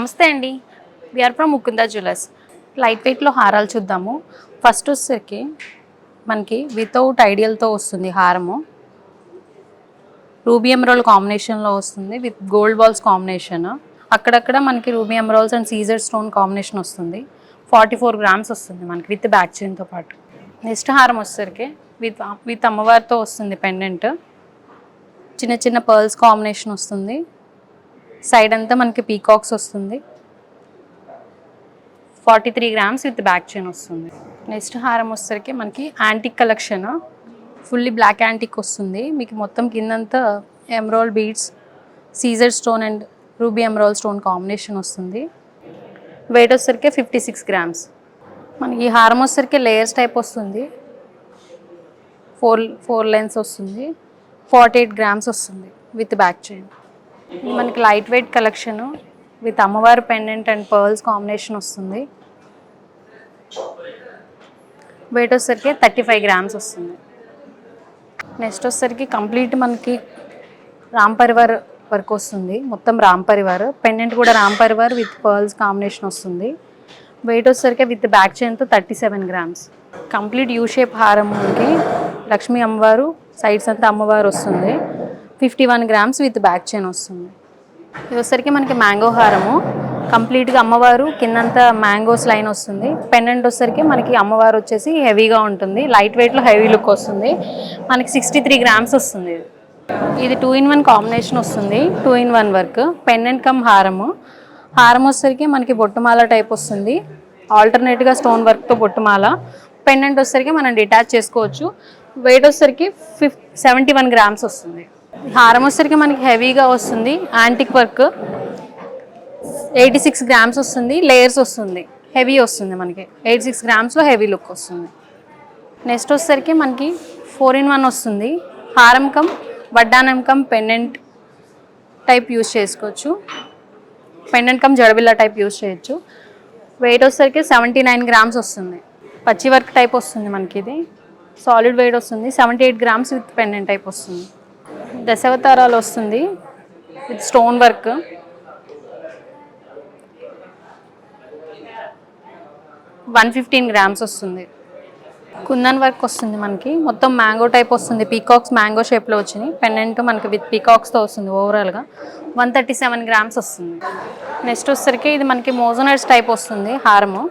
నమస్తే అండి. We're from Mukunda jewellers light వెయిట్లో హారాలు చూద్దాము. ఫస్ట్ వచ్చేసరికి మనకి వితౌట్ ఐడియల్తో వస్తుంది హారము. రూబీ ఎమరాల్ కాంబినేషన్లో వస్తుంది విత్ గోల్డ్ బాల్స్ కాంబినేషన్ అక్కడక్కడ మనకి ruby emeralds and Caesar stone combination వస్తుంది. ఫార్టీ ఫోర్ గ్రామ్స్ వస్తుంది మనకి విత్ బ్యాక్ చైన్తో పాటు. నెక్స్ట్ హారం వచ్చేసరికి విత్ విత్ అమ్మవారితో వస్తుంది పెండెంట్ చిన్న చిన్న పర్ల్స్ కాంబినేషన్ వస్తుంది. సైడ్ అంతా మనకి పీకాక్స్ వస్తుంది. Forty three grams with back chain వస్తుంది. నెక్స్ట్ హారం వచ్చేసరికి మనకి antique collection. Fully black antique వస్తుంది. మీకు మొత్తం కిందంతా emerald beads Caesar stone and ruby emerald stone combination వస్తుంది. వెయిట్ వచ్చేసరికి ఫిఫ్టీ సిక్స్ గ్రామ్స్. మనకి ఈ హారం వచ్చేసరికి లేయర్స్ టైప్ వస్తుంది. ఫోర్ ఫోర్ లైన్స్ వస్తుంది. ఫార్టీ ఎయిట్ గ్రామ్స్ వస్తుంది విత్ బ్యాక్ చైన్. ఇది మనకి లైట్ వెయిట్ కలెక్షన్ విత్ అమ్మవారి పెండెంట్ అండ్ పర్ల్స్ కాంబినేషన్ వస్తుంది. వెయిట్ వచ్చేసరికి థర్టీ ఫైవ్ గ్రామ్స్ వస్తుంది. నెక్స్ట్ వచ్చేసరికి కంప్లీట్ మనకి రామ్ పరివార్ వర్క్ వస్తుంది. మొత్తం రామ్ పరివార్. పెండెంట్ కూడా Ram Parivar with pearls combination వస్తుంది. వెయిట్ వచ్చేసరికి with back చైన్తో thirty seven grams complete U shape హారంకి Lakshmi అమ్మవారు సైడ్స్ అంతా అమ్మవారు వస్తుంది. Fifty one grams with back chain వస్తుంది. ఇది మనకి మ్యాంగో హారము. కంప్లీట్గా అమ్మవారు కిందంతా మ్యాంగోస్ లైన్ వస్తుంది. పెండెంట్ వచ్చేసరికి మనకి అమ్మవారు వచ్చేసి హెవీగా ఉంటుంది. లైట్ వెయిట్లో హెవీ లుక్ వస్తుంది. మనకి సిక్స్టీ త్రీ గ్రామ్స్ వస్తుంది. ఇది ఇది టూ ఇన్ వన్ కాంబినేషన్ వస్తుంది. Two in one work. Pendant cum హారము. హారం వచ్చేసరికి మనకి బొట్టుమాల టైప్ వస్తుంది. ఆల్టర్నేట్గా స్టోన్ వర్క్తో బొట్టుమాల. పెండెంట్ వచ్చేసరికి మనం డిటాచ్ చేసుకోవచ్చు. వెయిట్ వచ్చేసరికి ఫిఫ్ సెవెంటీ వన్ గ్రామ్స్ వస్తుంది. హారం వచ్చేసరికి మనకి హెవీగా వస్తుంది antique work. Eighty six grams వస్తుంది లేయర్స్ వస్తుంది హెవీ వస్తుంది మనకి. ఎయిటీ సిక్స్ గ్రామ్స్లో హెవీ లుక్ వస్తుంది. నెక్స్ట్ వచ్చేసరికి మనకి ఫోర్ ఇన్ వన్ వస్తుంది. హారం కమ్ వడ్డానం కమ్ పెండెంట్ టైప్ యూస్ చేసుకోవచ్చు. పెండెంట్ కమ్ జడబిల్లా టైప్ యూస్ చేయొచ్చు. వెయిట్ వచ్చేసరికి సెవెంటీ నైన్ గ్రామ్స్ వస్తుంది. పచ్చి వర్క్ టైప్ వస్తుంది మనకి ఇది. సాలిడ్ వెయిట్ వస్తుంది. Seventy eight grams with pendant type వస్తుంది. దశావతారాలు వస్తుంది. With stone work one fifteen grams వస్తుంది. కుందన్ వర్క్ వస్తుంది మనకి. మొత్తం మ్యాంగో టైప్ వస్తుంది. పీకాక్స్ మ్యాంగో షేప్లో వచ్చినాయి. పెండెంట్ మనకి విత్ పీకాక్స్తో వస్తుంది ఓవరాల్గా వన్ థర్టీ సెవెన్ గ్రామ్స్ వస్తుంది. నెక్స్ట్ వచ్చేసరికి ఇది మనకి మోజనర్స్ టైప్ వస్తుంది. హారము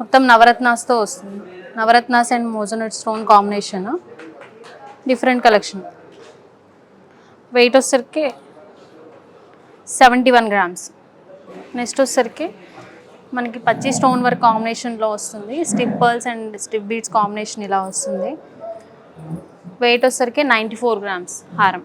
మొత్తం నవరత్నాస్తో వస్తుంది. Navaratnas and moissanite stone combination different collection weight వచ్చేసరికి సెవెంటీ వన్ గ్రామ్స్ నెక్స్ట్ వచ్చేసరికి మనకి పచ్చి స్టోన్ వర్క్ కాంబినేషన్లో వస్తుంది. స్టిప్ పర్ల్స్ అండ్ స్టిప్ బీట్స్ కాంబినేషన్ ఇలా వస్తుంది. వెయిట్ వచ్చేసరికి నైంటీ ఫోర్ గ్రామ్స్ హారం.